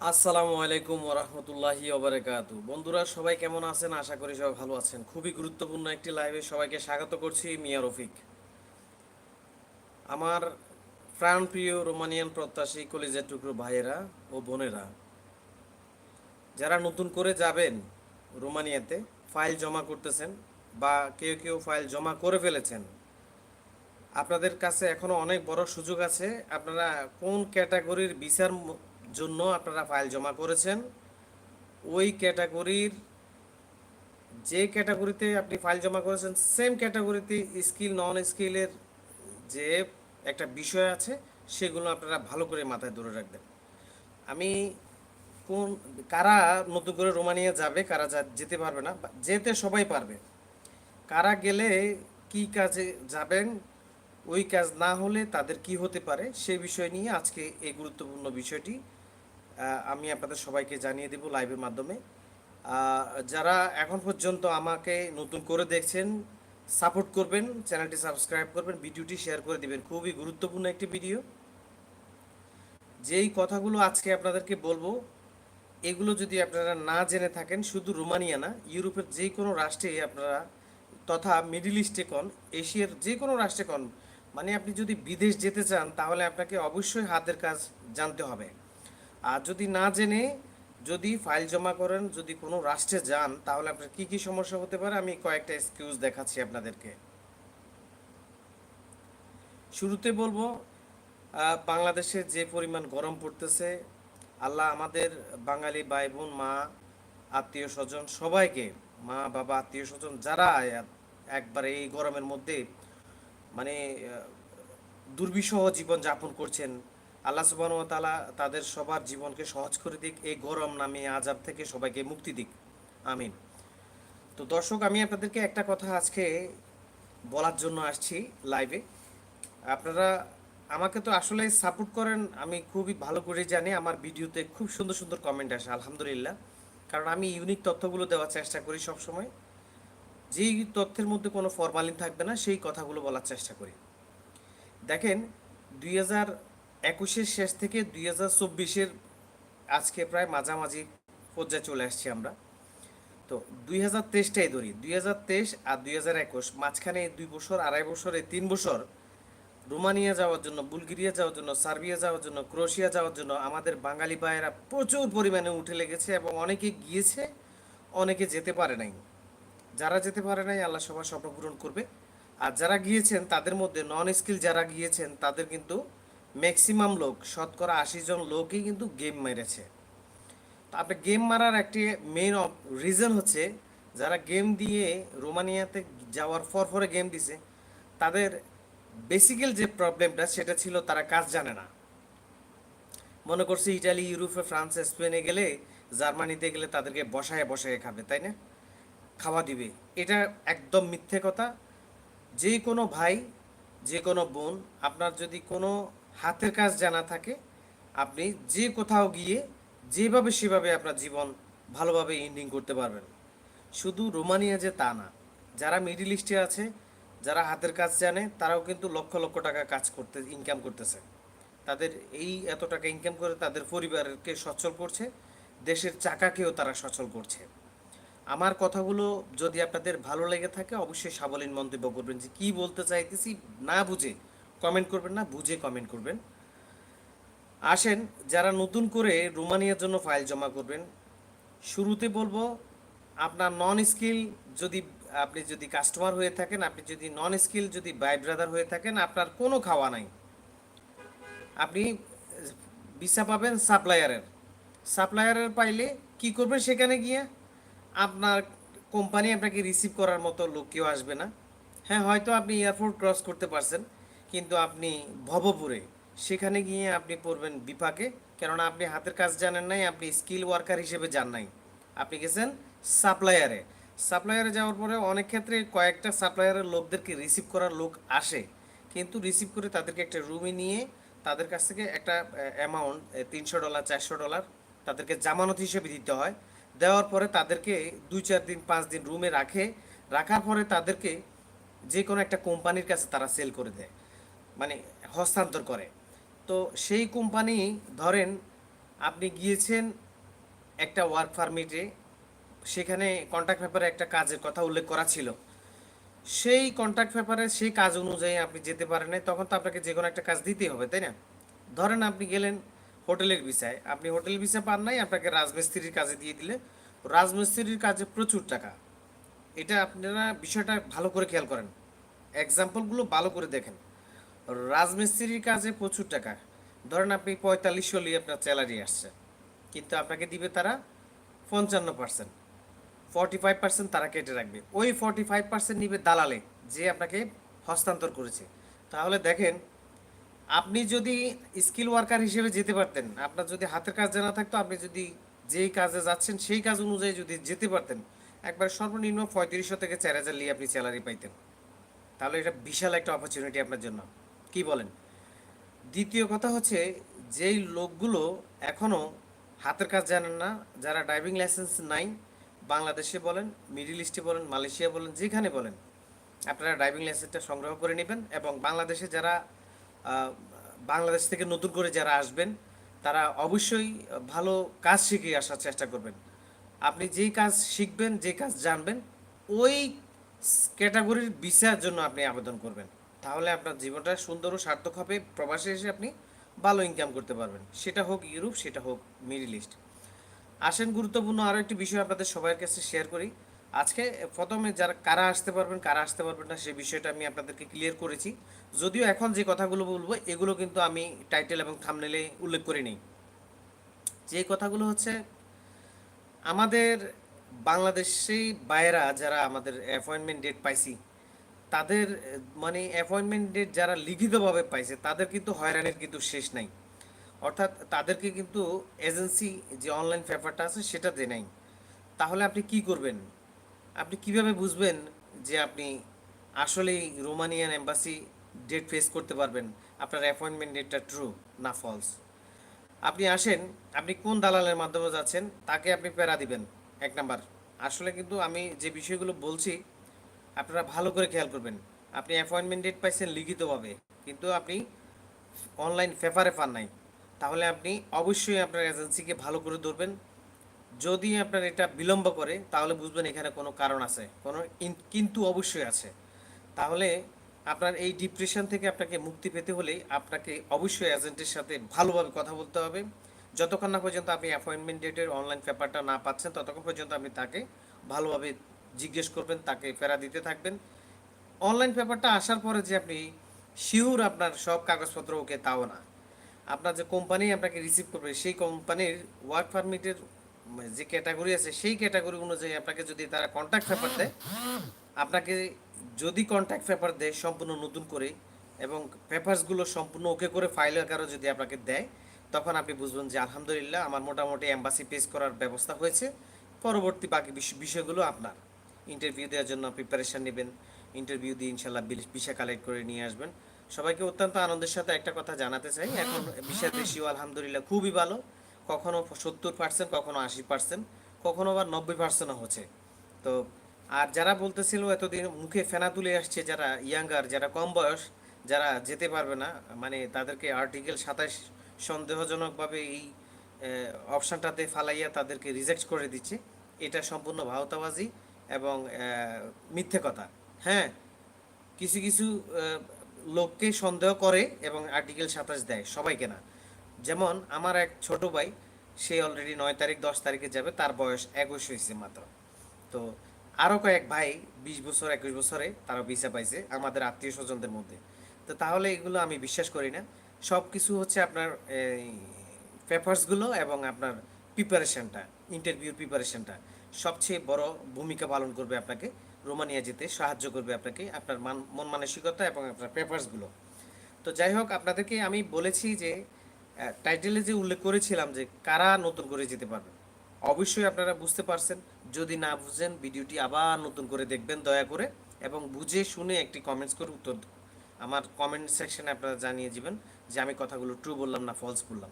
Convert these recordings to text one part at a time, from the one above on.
আসসালামু আলাইকুম ওরহমতুল্লাহি ওবরাকাতু বন্ধুরা, সবাই কেমন আছেন? আশা করি সবাই ভালো আছেন। খুবই গুরুত্বপূর্ণ একটি লাইভে সবাইকে স্বাগত করছি, মিয়া রফিক। আমার প্রাণপ্রিয় রোমানিয়ান প্রত্যাশী কলিজার টুকরো ভাইয়েরা ও বোনেরা, যারা নতুন করে যাবেন রোমানিয়াতে, ফাইল জমা করতেছেন বা কেউ কেউ ফাইল জমা করে ফেলেছেন, আপনাদের কাছে এখনও অনেক বড় সুযোগ আছে। আপনারা কোন ক্যাটাগরির বিচার জন্য আপনারা ফাইল জমা করেছেন। ওই ক্যাটাগরির যে ক্যাটাগরিতে আপনি ফাইল জমা করেছেন, সেম ক্যাটাগরিতে স্কিল, নন স্কিলের যে একটা বিষয় আছে, সেগুলো আপনারা ভালো করে মাথায় ধরে রাখবেন। আমি কোন, কারা নতুন করে রোমানিয়া যাবে, কারা যেতে পারবে না যেতে সবাই পারবে। কারা গেলে কি কাজে যাবেন ওই কাজ না হলে তাদের কি হতে পারে সেই বিষয় নিয়ে আজকে এই গুরুত্বপূর্ণ বিষয়টি আমি আপনাদের সবাইকে জানিয়ে দেব লাইভের মাধ্যমে। যারা এখন পর্যন্ত আমাকে নতুন করে দেখছেন, সাপোর্ট করবেন, চ্যানেলটি সাবস্ক্রাইব করবেন, ভিডিওটি শেয়ার করে দিবেন। খুবই গুরুত্বপূর্ণ একটি ভিডিও। যেই কথাগুলো আজকে আপনাদেরকে বলব, এগুলো যদি আপনারা না জেনে থাকেন, শুধু রোমানিয়া না, ইউরোপের যে কোনো রাষ্ট্রে আপনারা, তথা মিডিল ইস্টে কন, এশিয়ার যে কোনো রাষ্ট্রে কন মানে আপনি যদি বিদেশ যেতে চান, তাহলে আপনাকে অবশ্যই হাতের কাজ জানতে হবে। আর যদি না জেনে, যদি ফাইল জমা করেন, যদি কোনো রাষ্ট্রে যান, তাহলে আপনার কি কি সমস্যা হতে পারে? আমি কয়েকটা এক্সকিউজ দেখাচ্ছি আপনাদেরকে। শুরুতে বলব বাংলাদেশে যে পরিমাণ গরম পড়তেছে, আল্লাহ আমাদের বাঙালি ভাই বোন মা, আত্মীয় স্বজন সবাইকে, মা, বাবা, আত্মীয় স্বজন যারা একবারে এই গরমের মধ্যে মানে দুর্বিষহ জীবন যাপন করছেন। আল্লাহ সুবাহ তালা তাদের সবার জীবনকে সহজ করে দিক, এই গরম নামে আজাব থেকে সবাইকে মুক্তি দিক। আমিন। তো দর্শক, আমি আপনাদেরকে একটা কথা আজকে বলার জন্য আসছি লাইভে আপনারা আমাকে তো আসলে সাপোর্ট করেন, আমি খুবই ভালো করে জানি, আমার ভিডিওতে খুব সুন্দর সুন্দর কমেন্ট আসে, আলহামদুলিল্লাহ। কারণ আমি ইউনিক তথ্যগুলো দেওয়ার চেষ্টা করি সব সময় যেই তথ্যের মধ্যে কোনো ফরমালিন থাকবে না, সেই কথাগুলো বলার চেষ্টা করি। দেখেন, দুই হাজার একুশের শেষ থেকে দুই হাজার চব্বিশের আজকে প্রায় মাঝামাঝি পর্যায়ে চলে আসছি আমরা। তো দুই হাজার তেইশটাই ধরি, দুই হাজার তেইশ আর দুই হাজার একুশ, মাঝখানে দুই বছর, আড়াই বছর, এই তিন বছর, রোমানিয়া যাওয়ার জন্য, বুলগেরিয়া যাওয়ার জন্য, সার্বিয়া যাওয়ার জন্য, ক্রোয়েশিয়া যাওয়ার জন্য আমাদের বাঙালি ভাইয়েরা প্রচুর পরিমাণে উঠে লেগেছে এবং অনেকে গিয়েছে, অনেকে যেতে পারে নাই। যারা যেতে পারে নাই, আল্লাহ সবার স্বপ্ন পূরণ করবে। আর যারা গিয়েছেন, তাদের মধ্যে নন স্কিল যারা গিয়েছেন, তাদের কিন্তু ম্যাক্সিমাম লোক, শতকরা আশি জন লোকই কিন্তু গেম মেরেছে। তো আপনি গেম মারার একটি মেইন রিজন হচ্ছে, যারা গেম দিয়ে রোমানিয়াতে যাওয়ার পর পরে গেম দিছে, তাদের বেসিক্যাল যে প্রবলেমটা সেটা ছিল তারা কাজ জানে না। মনে করছে ইটালি, ইউরোপে, ফ্রান্স, স্পেনে গেলে, জার্মানিতে গেলে তাদেরকে বসায় বসায় খাবে, তাই না? খাওয়া দিবে। এটা একদম মিথ্যে কথা। যে কোনো ভাই, যে কোনো বোন, আপনার যদি কোনো হাতের কাজ জানা থাকে, আপনি যে কোথাও গিয়ে যেভাবে সেভাবে আপনার জীবন ভালোভাবে এন্ডিং করতে পারবেন। শুধু রোমানিয়া যে তা না, যারা মিডিল ইস্টে আছে, যারা হাতের কাজ জানে, তারাও কিন্তু লক্ষ লক্ষ টাকা কাজ করতে ইনকাম করতেছে। তাদের এই এত টাকা ইনকাম করে তাদের পরিবারকে সচ্ছল করছে, দেশের চাকাকেও তারা সচল করছে। আমার কথাগুলো যদি আপনাদের ভালো লেগে থাকে, অবশ্যই সাবলীন মন্তব্য করবেন যে কি বলতে চাইতেছি, না বুঝে কমেন্ট করবেন না, বুঝে কমেন্ট করবেন। আসেন, যারা নতুন করে রোমানিয়ার জন্য ফাইল জমা করবেন, শুরুতে বলব, আপনার নন স্কিল যদি আপনি যদি কাস্টমার হয়ে থাকেন, আপনি যদি নন স্কিল যদি বাই ব্রাদার হয়ে থাকেন, আপনার কোনো খাওয়া নাই। আপনি ভিসা পাবেন সাপ্লায়ারের সাপ্লায়ারের পাইলে কি করবেন সেখানে গিয়ে আপনার কোম্পানি আপনাকে রিসিভ করার মতো লোক কেউ আসবে না। হ্যাঁ হয়তো আপনি এয়ারপোর্ট ক্রস করতে পারছেন, কিন্তু আপনি ভবপুরে সেখানে গিয়ে আপনি পড়বেন বিপাকে, কেননা আপনি হাতের কাজ জানেন নাই, আপনি স্কিল ওয়ার্কার হিসেবে যান নাই। আপনি গেছেন সাপ্লায়ারে সাপ্লায়ারে যাওয়ার পরে অনেক ক্ষেত্রে কয়েকটা সাপ্লায়ারের লোকদেরকে রিসিভ করার লোক আসে, কিন্তু রিসিভ করে তাদেরকে একটা রুমে নিয়ে তাদের কাছ থেকে একটা অ্যামাউন্ট তিনশো ডলার চারশো ডলার তাদেরকে জামানত হিসেবে দিতে হয়। দেওয়ার পরে তাদেরকে দুই, চার দিন, পাঁচ দিন রুমে রাখে। রাখার পরে তাদেরকে যে কোনো একটা কোম্পানির কাছে তারা সেল করে দেয় মানে হস্তান্তর করে। তো সেই কোম্পানি, ধরেন আপনি গিয়েছেন একটা ওয়ার্ক পারমিটে সেখানে কন্ট্রাক্ট পেপারে একটা কাজের কথা উল্লেখ করা ছিল। সেই কন্ট্রাক্ট পেপারে সেই কাজ অনুযায়ী আপনি যেতে পারেন তখন তো আপনাকে যে কোনো একটা কাজ দিতেই হবে, তাই না? ধরেন আপনি গেলেন হোটেলের ভিসায়। আপনি হোটেল ভিসা পান নাই, আপনাকে রাজমিস্ত্রির কাজে দিয়ে দিলে। রাজমিস্ত্রির কাজে প্রচুর টাকা। এটা আপনারা বিষয়টা ভালো করে খেয়াল করেন। এক্সাম্পলগুলো ভালো করে দেখেন। রাজমিস্ত্রির কাজে প্রচুর টাকা। ধরেন আপনি পঁয়তাল্লিশ হলেই আপনার স্যালারি আসছে। কিন্তু আপনাকে দিবে তারা পঞ্চান্ন পার্সেন্ট ফর্টি ফাইভ পার্সেন্ট তারা কেটে রাখবে। ওই ফর্টি ফাইভ পার্সেন্ট নিবে দালালে, যে আপনাকে হস্তান্তর করেছে। তাহলে দেখেন আপনি যদি স্কিল ওয়ার্কার হিসেবে যেতে পারতেন, আপনার যদি হাতের কাজ জানা থাকতো, আপনি যদি যেই কাজে যাচ্ছেন, সেই কাজ অনুযায়ী যদি যেতে পারতেন, একবার সর্বনিম্ন পঁয়ত্রিশশো থেকে চার হাজার নিয়ে আপনি স্যালারি পাইতেন। তাহলে এটা বিশাল একটা অপরচুনিটি আপনার জন্য। কি বলেন? দ্বিতীয় কথা হচ্ছে, যেই লোকগুলো এখনও হাতের কাজ জানেন না, যারা ড্রাইভিং লাইসেন্স নাই, বাংলাদেশে বলেন মিডিল ইস্টে বলেন, মালয়েশিয়া বলেন, যেখানে বলেন, আপনারা ড্রাইভিং লাইসেন্সটা সংগ্রহ করে নেবেন এবং বাংলাদেশে যারা বাংলাদেশ থেকে নতুন করে যারা আসবেন, তারা অবশ্যই ভালো কাজ শিখে আসার চেষ্টা করবেন। আপনি যেই কাজ শিখবেন যে কাজ জানবেন, ওই ক্যাটাগরির ভিসার জন্য আপনি আবেদন করবেন। তাহলে আপনার জীবনটা সুন্দর ও সার্থক হবে, প্রবাসে এসে আপনি ভালো ইনকাম করতে পারবেন। সেটা হোক ইউরোপ, সেটা হোক মিডিল ইস্ট। আসেন, গুরুত্বপূর্ণ আরও একটি বিষয় আপনাদের সবার কাছে শেয়ার করি। আজকে প্রথমে যারা, কারা আসতে পারবেন, কারা আসতে পারবেন না সেই বিষয়টা আমি আপনাদেরকে ক্লিয়ার করেছি। যদিও এখন যে কথাগুলো বলব, এগুলো কিন্তু আমি টাইটেল এবং থামনেলে উল্লেখ করে নিই। যে কথাগুলো হচ্ছে, আমাদের বাংলাদেশি বাইরা যারা আমাদের অ্যাপয়েন্টমেন্ট ডেট পাইছি, তাদের মানে অ্যাপয়েন্টমেন্ট ডেট যারা লিখিতভাবে পাইছে, তাদের কিন্তু হয়রানির কিন্তু শেষ নাই। অর্থাৎ তাদেরকে কিন্তু এজেন্সি যে অনলাইন পেপারটা আছে, সেটা দেয় নাই। তাহলে আপনি কি করবেন? আপনি কীভাবে বুঝবেন যে আপনি আসলেই রোমানিয়ান এম্বাসি ডেট ফেস করতে পারবেন? আপনার অ্যাপয়েন্টমেন্ট ডেটটা ট্রু না ফলস আপনি আসেন, আপনি কোন দালালের মাধ্যমে যাচ্ছেন, তাকে আপনি প্যারা দিবেন। এক নাম্বার। আসলে কিন্তু আমি যে বিষয়গুলো বলছি, আপনারা ভালো করে খেয়াল করবেন। আপনি অ্যাপয়েন্টমেন্ট ডেট পাইছেন লিখিতভাবে, কিন্তু আপনি অনলাইন পেপারে পান নাই। তাহলে আপনি অবশ্যই আপনার এজেন্সিকে ভালো করে ধরবেন। যদি আপনার এটা বিলম্ব করে, তাহলে বুঝবেন এখানে কোনো কারণ আছে, কোনো কিন্তু অবশ্যই আছে। তাহলে আপনার এই ডিপ্রেশন থেকে আপনাকে মুক্তি পেতে হলে আপনাকে অবশ্যই এজেন্টের সাথে ভালোভাবে কথা বলতে হবে। যতক্ষণ না পর্যন্ত আপনি অ্যাপয়েন্টমেন্ট ডেটের অনলাইন পেপারটা না পাচ্ছেন, ততক্ষণ পর্যন্ত আপনি তাকে ভালোভাবে জিজ্ঞেস করবেন, তাকে ফেরা দিতে থাকবেন। অনলাইন পেপারটা আসার পরে যে আপনি শিওর আপনার সব কাগজপত্র ওকে, তাও না। আপনার যে কোম্পানি আপনাকে রিসিভ করবে, সেই কোম্পানির ওয়ার্ক পারমিটের যে ক্যাটাগরি আছে, সেই ক্যাটাগরি অনুযায়ী আপনাকে যদি তারা কন্ট্যাক্ট পেপার দেয়, আপনাকে যদি কন্ট্যাক্ট পেপার দেয় সম্পূর্ণ নতুন করে এবং পেপারসগুলো সম্পূর্ণ ওকে করে ফাইল আকারও যদি আপনাকে দেয়, তখন আপনি বুঝবেন যে আলহামদুলিল্লাহ আমার মোটামুটি এম্বাসি পেজ করার ব্যবস্থা হয়েছে। পরবর্তী বাকি বিষয়গুলো আপনার। ইন্টারভিউ দেওয়ার জন্য প্রিপারেশন নেবেন ইন্টারভিউ দিয়ে ইনশাল্লাহ ভিসা কালেক্ট করে নিয়ে আসবেন। সবাইকে অত্যন্ত আনন্দের সাথে একটা কথা জানাতে চাই। এখন ভিসা রেশিও আলহামদুলিল্লাহ খুবই ভালো। কখনো সত্তর পার্সেন্ট কখনো আশি পার্সেন্ট কখনো আবার নব্বই পার্সেন্টও হচ্ছে। তো, আর যারা বলতেছিল এতদিন মুখে ফেনা তুলে আসছে, যারা ইয়াঙ্গার যারা কম বয়স, যারা যেতে পারবে না মানে তাদেরকে আর্টিকেল সাতাশ সন্দেহজনকভাবে এই অপশানটাতে ফালাইয়া তাদেরকে রিজেক্ট করে দিচ্ছে। এটা সম্পূর্ণ ভাওতাবাজি এবং মিথ্যে কথা। হ্যাঁ কিছু কিছু লোককে সন্দেহ করে এবং আর্টিকেল সাতাশ দেয় সবাইকে না। যেমন আমার এক ছোট ভাই, সে অলরেডি নয় তারিখ, দশ তারিখে যাবে, তার বয়স একুশ হয়েছে মাত্র। তো আরও কয়েক ভাই বিশ বছর, একুশ বছরে তারা ভিসা পাইছে আমাদের আত্মীয় স্বজনদের মধ্যে। তো তাহলে এগুলো আমি বিশ্বাস করি না। সব কিছু হচ্ছে আপনার এই পেপারসগুলো এবং আপনার প্রিপারেশনটা ইন্টারভিউর প্রিপারেশনটা সবচেয়ে বড় ভূমিকা পালন করবে আপনাকে, রোমানিয়া যেতে সাহায্য করবে আপনাকে, আপনার মান, মন মানসিকতা এবং আপনার পেপারসগুলো তো যাই হোক, আপনাদেরকে আমি বলেছি যে টাইটেলে যে উল্লেখ করেছিলাম যে কারা নতুন করে যেতে পারবে অবশ্যই আপনারা বুঝতে পারছেন। যদি না বুঝেন, ভিডিওটি আবার নতুন করে দেখবেন, দয়া করে, এবং বুঝে শুনে একটি কমেন্টস করে উত্তর। আমার কমেন্ট সেকশনে আপনারা জানিয়ে দিবেন যে আমি কথাগুলো ট্রু বললাম না ফলস বললাম।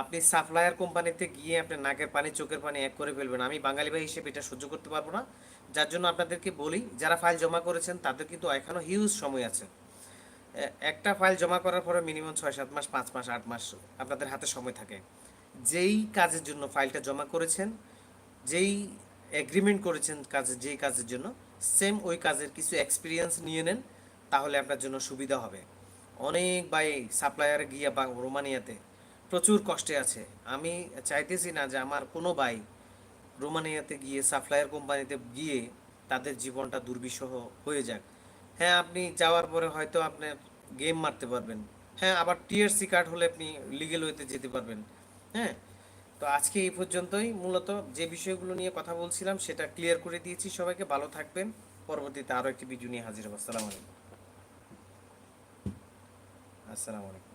আপনি সাপ্লায়ার কোম্পানিতে গিয়ে আপনি নাকের পানি, চোখের পানি এক করে ফেলবেন। আমি বাঙালি ভাই হিসেবে এটা সহ্য করতে পারব না। যার জন্য আপনাদেরকে বলি, যারা ফাইল জমা করেছেন, তাদের কিন্তু এখনও হিউজ সময় আছে। একটা ফাইল জমা করার পরে মিনিমাম ছয়, সাত মাস, পাঁচ মাস, আট মাস আপনাদের হাতে সময় থাকে। যেই কাজের জন্য ফাইলটা জমা করেছেন, যেই এগ্রিমেন্ট করেছেন কাজে যেই কাজের জন্য সেম ওই কাজের কিছু এক্সপিরিয়েন্স নিয়ে নেন, তাহলে আপনার জন্য সুবিধা হবে। অনেক ভাই সাপ্লায়ারে গিয়া বা রোমানিয়াতে প্রচুর কষ্টে আছে। আমি চাইতেছি না যে আমার কোনো ভাই রোমানিয়াতে গিয়ে সাপ্লায়ার কোম্পানিতে গিয়ে তাদের জীবনটা দুর্বিষহ হয়ে যাক। হ্যাঁ আপনি যাওয়ার পরে হয়তো আপনার গেম মারতে পারবেন। হ্যাঁ আবার টিএসসি কার্ড হলে আপনি লিগেল ওয়েতে যেতে পারবেন। হ্যাঁ তো আজকে এই পর্যন্তই। মূলত যে বিষয়গুলো নিয়ে কথা বলছিলাম, সেটা ক্লিয়ার করে দিয়েছি সবাইকে। ভালো থাকবেন। পরবর্তীতে আরও একটি ভিডিও নিয়ে হাজির হব। আসসালামু আলাইকুম। আসসালামু আলাইকুম।